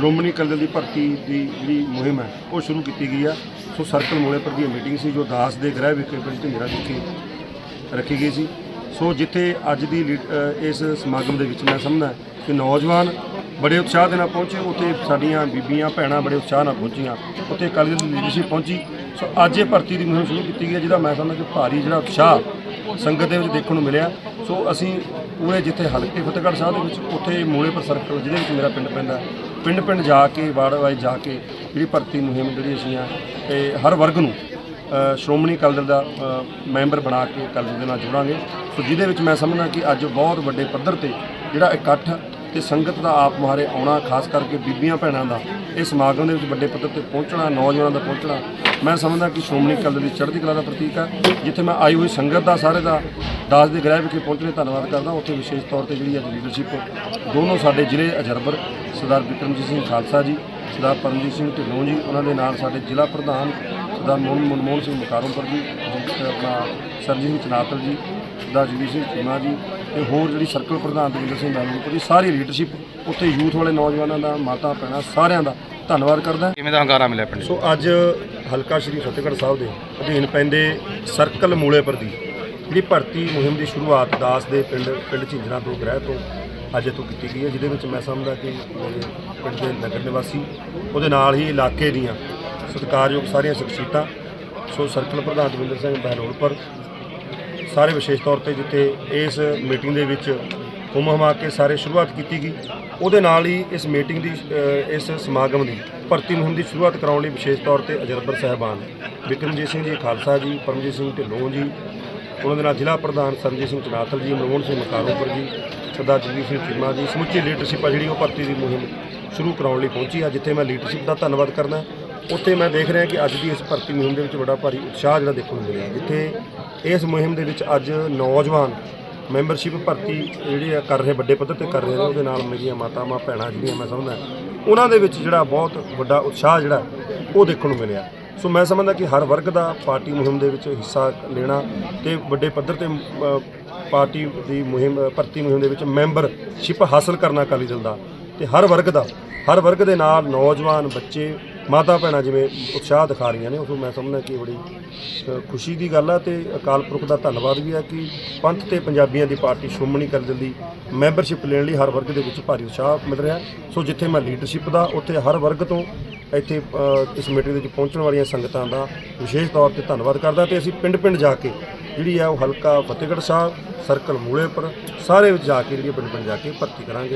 ਸ਼੍ਰੋਮਣੀ ਅਕਾਲੀ ਦਲ ਦੀ ਭਰਤੀ ਦੀ ਜਿਹੜੀ ਮੁਹਿੰਮ ਹੈ, ਉਹ ਸ਼ੁਰੂ ਕੀਤੀ ਗਈ ਆ। ਸੋ ਸਰਕਲ ਮੂਲੇ ਪਰ ਦੀ ਮੀਟਿੰਗ ਸੀ, ਜੋ ਦਾਸ ਦੇ ਗ੍ਰਹਿ ਵਿਖੇ ਪਿੰਡ ਝਿੰਜਰਾ ਵਿਖੇ ਰੱਖੀ ਗਈ ਸੀ। ਸੋ ਜਿੱਥੇ ਅੱਜ ਦੀ ਲੀ- ਇਸ ਸਮਾਗਮ ਦੇ ਵਿੱਚ ਮੈਂ ਸਮਝਦਾ ਕਿ ਨੌਜਵਾਨ ਬੜੇ ਉਤਸ਼ਾਹ ਦੇ ਨਾਲ ਪਹੁੰਚੇ, ਉੱਥੇ ਸਾਡੀਆਂ ਬੀਬੀਆਂ, ਭੈਣਾਂ ਬੜੇ ਉਤਸ਼ਾਹ ਨਾਲ ਪਹੁੰਚੀਆਂ, ਉੱਥੇ ਅਕਾਲੀ ਦਲ ਦੀ ਲੀਡਰਸ਼ਿਪ ਪਹੁੰਚੀ। ਸੋ ਅੱਜ ਇਹ ਭਰਤੀ ਦੀ ਮੁਹਿੰਮ ਸ਼ੁਰੂ ਕੀਤੀ ਗਈ ਹੈ, ਜਿਹਦਾ ਮੈਂ ਸਮਝਦਾ ਕਿ ਭਾਰੀ ਜਿਹੜਾ ਉਤਸ਼ਾਹ ਸੰਗਤ ਦੇ ਵਿੱਚ ਦੇਖਣ ਨੂੰ ਮਿਲਿਆ। ਸੋ ਅਸੀਂ ਪੂਰੇ ਜਿੱਥੇ ਹਲਕੇ ਫਤਿਹਗੜ੍ਹ ਸਾਹਿਬ ਦੇ ਵਿੱਚ, ਉੱਥੇ ਮੂਲੇਪੁਰ ਸਰਕਲ ਜਿਹਦੇ ਵਿੱਚ ਮੇਰਾ ਪਿੰਡ ਪੈਂਦਾ ਪਿੰਡ ਪਿੰਡ ਜਾ ਕੇ ਵਾਰਡ ਵਾਈਜ਼ ਜਾ ਕੇ ਜਿਹੜੀ ਭਰਤੀ ਮੁਹਿੰਮ ਜਿਹੜੀ ਅਸੀਂ ਆ, ਤੇ ਹਰ ਵਰਗ ਨੂੰ ਸ਼੍ਰੋਮਣੀ ਅਕਾਲੀ ਦਲ ਦਾ ਮੈਂਬਰ ਬਣਾ ਕੇ ਅਕਾਲੀ ਦਲ ਦੇ ਨਾਲ ਜੁੜਾਂਗੇ। ਸੋ ਜਿਹਦੇ ਵਿੱਚ ਮੈਂ ਸਮਝਦਾ ਕਿ ਅੱਜ ਬਹੁਤ ਵੱਡੇ ਪੱਧਰ ਤੇ ਜਿਹੜਾ ਇਕੱਠ ਤੇ ਸੰਗਤ ਦਾ ਆਪ ਮੁਹਾਰੇ ਆਉਣਾ ਖਾਸ ਕਰਕੇ ਬੀਬੀਆਂ ਭੈਣਾਂ ਦਾ ਇਹ ਸਮਾਗਮ ਦੇ ਵਿੱਚ ਵੱਡੇ ਪੱਧਰ ਤੇ ਪਹੁੰਚਣਾ ਨੌਜਵਾਨਾਂ ਦਾ ਪਹੁੰਚਣਾ ਮੈਂ ਸਮਝਦਾ ਕਿ ਸ਼੍ਰੋਮਣੀ ਅਕਾਲੀ ਦਲ ਦੀ ਚੜ੍ਹਦੀ ਕਲਾ ਦਾ ਪ੍ਰਤੀਕ ਹੈ ਜਿੱਥੇ ਮੈਂ ਆਈ ਹੋਈ ਸੰਗਤ ਦਾ ਸਾਰੇ ਦਾ ਦਾਸ ਦੇ ਗ੍ਰਹਿ ਵਿਖੇ ਪਹੁੰਚਣੇ ਧੰਨਵਾਦ ਕਰਦਾ ਉੱਥੇ ਵਿਸ਼ੇਸ਼ ਤੌਰ ਤੇ ਜਿਹੜੀ ਅੱਜ ਲੀਡਰਸ਼ਿਪ ਦੋਨੋਂ ਸਾਡੇ ਜ਼ਿਲ੍ਹੇ ਅਜਰਬਰ ਸਰਦਾਰ ਬਿਕਰਮਜੀਤ ਸਿੰਘ ਖਾਲਸਾ ਜੀ ਸਰਦਾਰ ਪਰਮਜੀਤ ਸਿੰਘ ਢਿੱਲੋਂ ਜੀ ਉਹਨਾਂ ਦੇ ਨਾਲ ਸਾਡੇ ਜ਼ਿਲ੍ਹਾ ਪ੍ਰਧਾਨ ਸਰਦਾਰ ਮੋਹਨ ਮਨਮੋਹਨ ਸਿੰਘ ਮੁਕਾਰਮਪੁਰ ਜੀ ਜੀ, ਆਪਣਾ ਸਰਜੀਤ ਸਿੰਘ ਚਨਾਤਲ ਜੀ ਸਰਦਾਰ ਜਗਦੀਸ਼ ਸਿੰਘ ਚੀਮਾ ਜੀ ਤੇ ਹੋਰ ਜਿਹੜੀ ਸਰਕਲ ਪ੍ਰਧਾਨ ਦਵਿੰਦਰ ਸਿੰਘ ਬੈਲੂਪੁਰ ਜੀ ਸਾਰੀ ਲੀਡਰਸ਼ਿਪ ਉੱਥੇ ਯੂਥ ਵਾਲੇ ਨੌਜਵਾਨਾਂ ਦਾ ਮਾਤਾ ਭੈਣਾਂ ਸਾਰਿਆਂ ਦਾ ਧੰਨਵਾਦ ਕਰਦਾ ਕਿਵੇਂ ਦਾ ਹੰਗਾਰਾ ਮਿਲਿਆ ਪਿੰਡ? ਸੋ ਅੱਜ ਹਲਕਾ ਸ਼੍ਰੀ ਫਤਿਹਗੜ੍ਹ ਸਾਹਿਬ ਦੇ ਅਧੀਨ ਪੈਂਦੇ ਸਰਕਲ ਮੂਲੇਪੁਰ ਦੀ ਜਿਹੜੀ ਭਰਤੀ ਮੁਹਿੰਮ ਦੀ ਸ਼ੁਰੂਆਤ ਦਾਸ ਦੇ ਪਿੰਡ ਪਿੰਡ ਝਿੰਜਰਾ ਤੋਂ ਗ੍ਰਹਿ ਤੋਂ ਅੱਜ ਤੋਂ ਕੀਤੀ ਗਈ ਹੈ ਜਿਹਦੇ ਵਿੱਚ ਮੈਂ ਸਮਝਦਾ ਕਿ ਪਿੰਡ ਦੇ ਨਗਰ ਨਿਵਾਸੀ ਉਹਦੇ ਨਾਲ ਹੀ ਇਲਾਕੇ ਦੀਆਂ ਸਤਿਕਾਰਯੋਗ ਸਾਰੀਆਂ ਸ਼ਖਸੀਅਤਾਂ ਸੋ ਸਰਕਲ ਪ੍ਰਧਾਨ ਦਵਿੰਦਰ ਸਿੰਘ ਬਹਿਲੋਲਪੁਰ ਸਾਰੇ ਵਿਸ਼ੇਸ਼ ਤੌਰ ਤੇ ਜਿੱਥੇ ਇਸ ਮੀਟਿੰਗ ਦੇ ਵਿੱਚ ਹੁਮ ਹਮਾ ਕੇ ਸਾਰੇ ਸ਼ੁਰੂਆਤ ਕੀਤੀ ਗਈ, ਉਹਦੇ ਨਾਲ ਹੀ ਇਸ ਮੀਟਿੰਗ ਦੀ ਇਸ ਸਮਾਗਮ ਦੀ ਭਰਤੀ ਮੁਹਿੰਮ ਦੀ ਸ਼ੁਰੂਆਤ ਕਰਾਉਣ ਲਈ ਵਿਸ਼ੇਸ਼ ਤੌਰ ਤੇ ਅਜਰਬਰ ਸਾਹਿਬਾਨ ਵਿਕਰਮਜੀਤ ਸਿੰਘ ਜੀ, ਖਾਲਸਾ ਜੀ, ਪਰਮਜੀਤ ਸਿੰਘ ਢਿੱਲੋਂ ਜੀ, ਉਹਨਾਂ ਦੇ ਨਾਲ ਜ਼ਿਲ੍ਹਾ ਪ੍ਰਧਾਨ ਸਰਜੀਤ ਸਿੰਘ ਚਨਾਥਲ ਜੀ, ਮਨਮੋਹਨ ਸਿੰਘ ਮਕਾਰੋਪੁਰ ਜੀ, ਸਰਦਾਰ ਜਗਦੀਪ ਸਿੰਘ ਚੀਮਾ ਜੀ, ਸਮੁੱਚੀ ਲੀਡਰਸ਼ਿਪ ਆ ਜਿਹੜੀ ਉਹ ਭਰਤੀ ਦੀ ਮੁਹਿੰਮ ਸ਼ੁਰੂ ਕਰਾਉਣ ਲਈ ਪਹੁੰਚੀ ਆ, ਜਿੱਥੇ ਮੈਂ ਲੀਡਰਸ਼ਿਪ ਦਾ ਧੰਨਵਾਦ ਕਰਦਾ। ਉੱਥੇ ਮੈਂ ਦੇਖ ਰਿਹਾ ਕਿ ਅੱਜ ਦੀ ਇਸ ਭਰਤੀ ਮੁਹਿੰਮ ਦੇ ਵਿੱਚ ਬੜਾ ਭਾਰੀ ਉਤਸ਼ਾਹ ਜਿਹੜਾ ਦੇਖਣ ਨੂੰ ਮਿਲਿਆ, ਜਿੱਥੇ ਇਸ ਮੁਹਿੰਮ ਦੇ ਵਿੱਚ ਅੱਜ ਨੌਜਵਾਨ ਮੈਂਬਰਸ਼ਿਪ ਭਰਤੀ ਜਿਹੜੀ ਆ ਕਰ ਰਹੇ ਵੱਡੇ ਪੱਧਰ ਤੇ ਕਰ ਰਹੇ ਨੇ, ਉਹਦੇ ਨਾਲ ਮੇਰੀਆਂ ਮਾਤਾਵਾਂ ਭੈਣਾਂ ਜਿਹੜੀਆਂ ਮੈਂ ਸਮਝਦਾ, ਉਹਨਾਂ ਦੇ ਵਿੱਚ ਜਿਹੜਾ ਬਹੁਤ ਵੱਡਾ ਉਤਸ਼ਾਹ ਜਿਹੜਾ, ਉਹ ਦੇਖਣ ਨੂੰ ਮਿਲਿਆ। ਸੋ ਮੈਂ ਸਮਝਦਾ ਕਿ ਹਰ ਵਰਗ ਦਾ ਪਾਰਟੀ ਮੁਹਿੰਮ ਦੇ ਵਿੱਚ ਹਿੱਸਾ ਲੈਣਾ ਤੇ ਵੱਡੇ ਪੱਧਰ ਤੇ ਪਾਰਟੀ ਦੀ ਮੁਹਿੰਮ, ਭਰਤੀ ਮੁਹਿੰਮ ਦੇ ਵਿੱਚ ਮੈਂਬਰਸ਼ਿਪ ਹਾਸਲ ਕਰਨਾ ਅਕਾਲੀ ਦਲ ਦਾ। ਤੇ ਹਰ ਵਰਗ ਦਾ, ਹਰ ਵਰਗ ਦੇ ਨਾਲ ਨੌਜਵਾਨ ਬੱਚੇ ਮਾਤਾ ਭੈਣਾਂ ਜਿਵੇਂ ਉਤਸ਼ਾਹ ਦਿਖਾ ਰਹੀਆਂ ਨੇ ਉਸ ਨੂੰ ਮੈਂ ਸਮਝਦਾ ਕਿ ਬੜੀ ਅ, ਖੁਸ਼ੀ ਦੀ ਗੱਲ ਆ ਤੇ ਅਕਾਲ ਪੁਰਖ ਦਾ ਧੰਨਵਾਦ ਵੀ ਆ ਕਿ ਪੰਥ ਤੇ ਪੰਜਾਬੀਆਂ ਦੀ ਪਾਰਟੀ ਸ਼੍ਰੋਮਣੀ ਅਕਾਲੀ ਦਲ ਦੀ ਮੈਂਬਰਸ਼ਿਪ ਲੈਣ ਲਈ ਹਰ ਵਰਗ ਦੇ ਵਿੱਚ ਭਾਰੀ ਉਤਸ਼ਾਹ ਮਿਲ ਰਿਹਾ। ਸੋ ਜਿੱਥੇ ਮੈਂ ਲੀਡਰਸ਼ਿਪ ਦਾ ਉੱਥੇ ਹਰ ਵਰਗ ਤੋਂ ਇੱਥੇ ਅ, ਇਸ ਮੀਟਿੰਗ ਦੇ ਵਿੱਚ ਪਹੁੰਚਣ ਵਾਲੀਆਂ ਸੰਗਤਾਂ ਦਾ ਵਿਸ਼ੇਸ਼ ਤੌਰ ਤੇ ਧੰਨਵਾਦ ਕਰਦਾ ਤੇ ਅਸੀਂ ਪਿੰਡ ਪਿੰਡ ਜਾ ਕੇ ਜਿਹੜੀ ਆ ਉਹ ਹਲਕਾ ਫਤਿਹਗੜ੍ਹ ਸਾਹਿਬ ਸਰਕਲ ਮੂਲੇਪੁਰ ਸਾਰੇ ਵਿੱਚ ਜਾ ਕੇ ਜਿਹੜੀ ਪਿੰਡ ਪਿੰਡ ਜਾ ਕੇ ਭਰਤੀ ਕਰਾਂਗੇ।